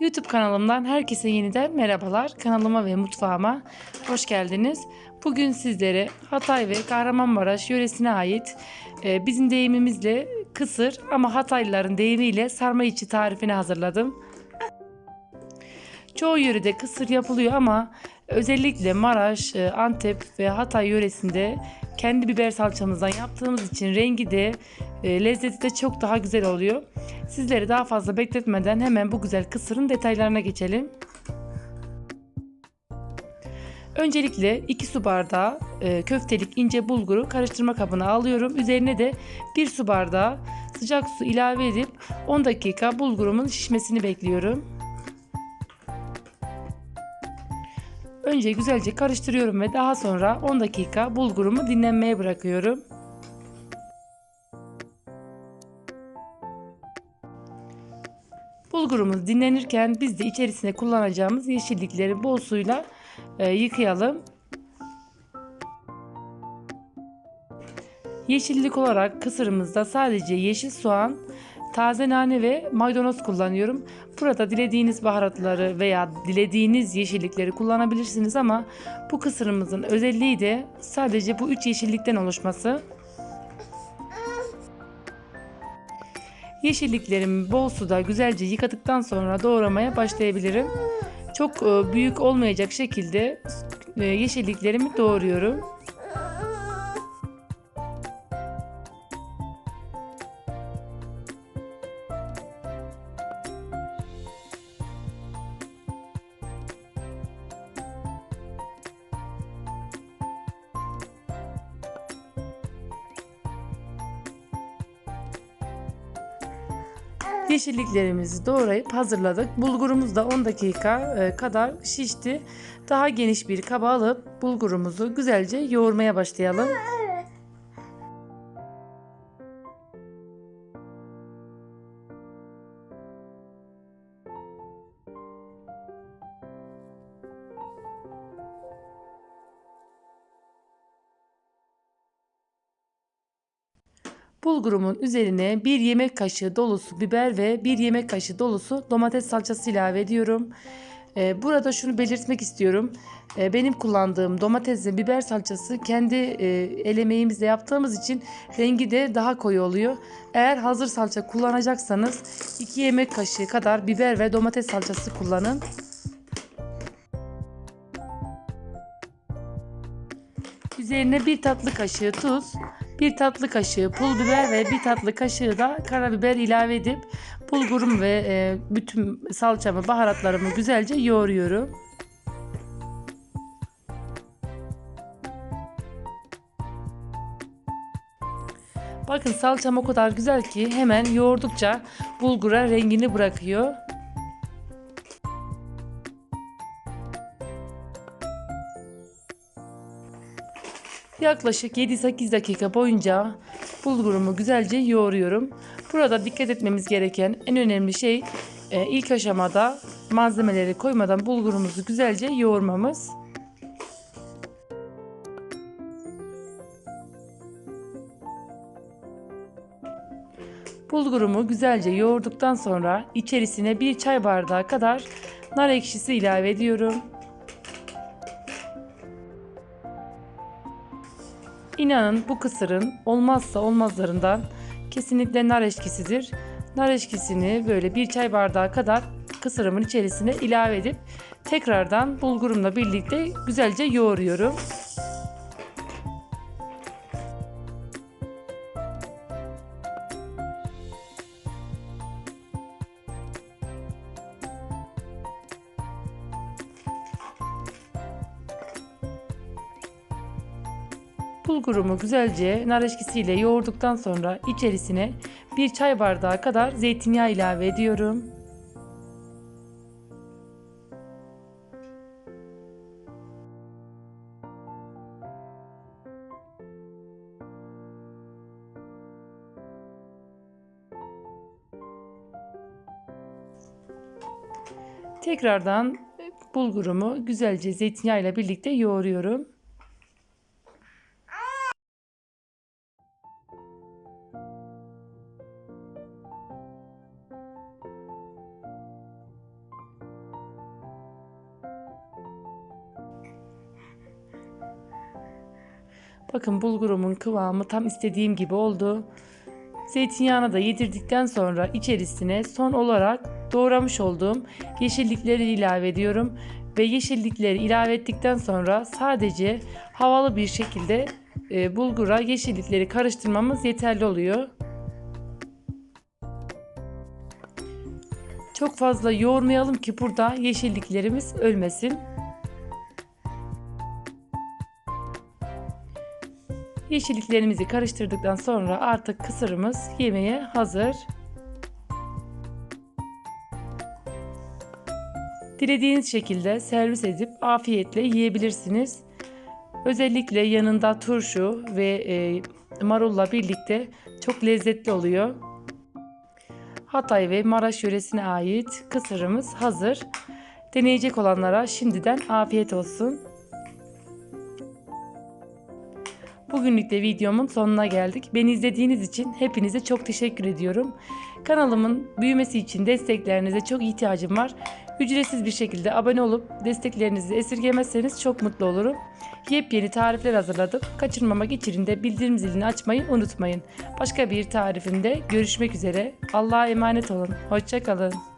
YouTube kanalımdan herkese yeniden merhabalar. Kanalıma ve mutfağıma hoş geldiniz. Bugün sizlere Hatay ve Kahramanmaraş yöresine ait e, bizim deyimimizle kısır ama Hataylıların deyimiyle sarma içi tarifini hazırladım. Çoğu yörede kısır yapılıyor ama özellikle Maraş, e, Antep ve Hatay yöresinde kendi biber salçamızdan yaptığımız için rengi de e, lezzeti de çok daha güzel oluyor. Sizleri daha fazla bekletmeden hemen bu güzel kısırın detaylarına geçelim. Öncelikle 2 su bardağı e, köftelik ince bulguru karıştırma kabına alıyorum. Üzerine de 1 su bardağı sıcak su ilave edip 10 dakika bulgurumun şişmesini bekliyorum. Önce güzelce karıştırıyorum ve daha sonra 10 dakika bulgurumu dinlenmeye bırakıyorum. Bulgurumuz dinlenirken biz de içerisine kullanacağımız yeşillikleri bol suyla e, yıkayalım. Yeşillik olarak kısırımızda sadece yeşil soğan, taze nane ve maydanoz kullanıyorum. Burada dilediğiniz baharatları veya dilediğiniz yeşillikleri kullanabilirsiniz ama bu kısırımızın özelliği de sadece bu üç yeşillikten oluşması. Yeşilliklerimi bol suda güzelce yıkadıktan sonra doğramaya başlayabilirim. Çok e, büyük olmayacak şekilde e, yeşilliklerimi doğruyorum. Yeşilliklerimizi doğrayıp hazırladık. Bulgurumuz da 10 dakika e, kadar şişti. Daha geniş bir kaba alıp bulgurumuzu güzelce yoğurmaya başlayalım. Bulgurumun üzerine bir yemek kaşığı dolusu biber ve bir yemek kaşığı dolusu domates salçası ilave ediyorum. Ee, burada şunu belirtmek istiyorum. Ee, benim kullandığım domates ve biber salçası kendi e, el emeğimizle yaptığımız için rengi de daha koyu oluyor. Eğer hazır salça kullanacaksanız 2 yemek kaşığı kadar biber ve domates salçası kullanın. Üzerine bir tatlı kaşığı tuz, bir tatlı kaşığı pul biber ve bir tatlı kaşığı da karabiber ilave edip bulgurum ve e, bütün salçamı, baharatlarımı güzelce yoğuruyorum. Bakın salçam o kadar güzel ki hemen yoğurdukça bulgura rengini bırakıyor. Yaklaşık 7-8 dakika boyunca bulgurumu güzelce yoğuruyorum. Burada dikkat etmemiz gereken en önemli şey e, ilk aşamada malzemeleri koymadan bulgurumuzu güzelce yoğurmamız. Bulgurumu güzelce yoğurduktan sonra içerisine bir çay bardağı kadar nar ekşisi ilave ediyorum. İnanın bu kısırın olmazsa olmazlarından kesinlikle nar eşkisidir. Nar eşkisini böyle bir çay bardağı kadar kısırımın içerisine ilave edip tekrardan bulgurumla birlikte güzelce yoğuruyorum. Bulgurumu güzelce nar eşkisiyle yoğurduktan sonra içerisine bir çay bardağı kadar zeytinyağı ilave ediyorum. Tekrardan bulgurumu güzelce zeytinyağıyla birlikte yoğuruyorum. Bakın bulgurumun kıvamı tam istediğim gibi oldu. Zeytinyağını da yedirdikten sonra içerisine son olarak doğramış olduğum yeşillikleri ilave ediyorum. Ve yeşillikleri ilave ettikten sonra sadece havalı bir şekilde e, bulgura yeşillikleri karıştırmamız yeterli oluyor. Çok fazla yoğurmayalım ki burada yeşilliklerimiz ölmesin. Yeşilliklerimizi karıştırdıktan sonra artık kısırımız yemeğe hazır. Dilediğiniz şekilde servis edip afiyetle yiyebilirsiniz. Özellikle yanında turşu ve e, marulla birlikte çok lezzetli oluyor. Hatay ve Maraş yöresine ait kısırımız hazır. Deneyecek olanlara şimdiden afiyet olsun. Bugünlük de videomun sonuna geldik. Beni izlediğiniz için hepinize çok teşekkür ediyorum. Kanalımın büyümesi için desteklerinize çok ihtiyacım var. Ücretsiz bir şekilde abone olup desteklerinizi esirgemezseniz çok mutlu olurum. Yepyeni tarifler hazırladım. Kaçırmamak için de bildirim zilini açmayı unutmayın. Başka bir tarifimde görüşmek üzere. Allah'a emanet olun. Hoşçakalın.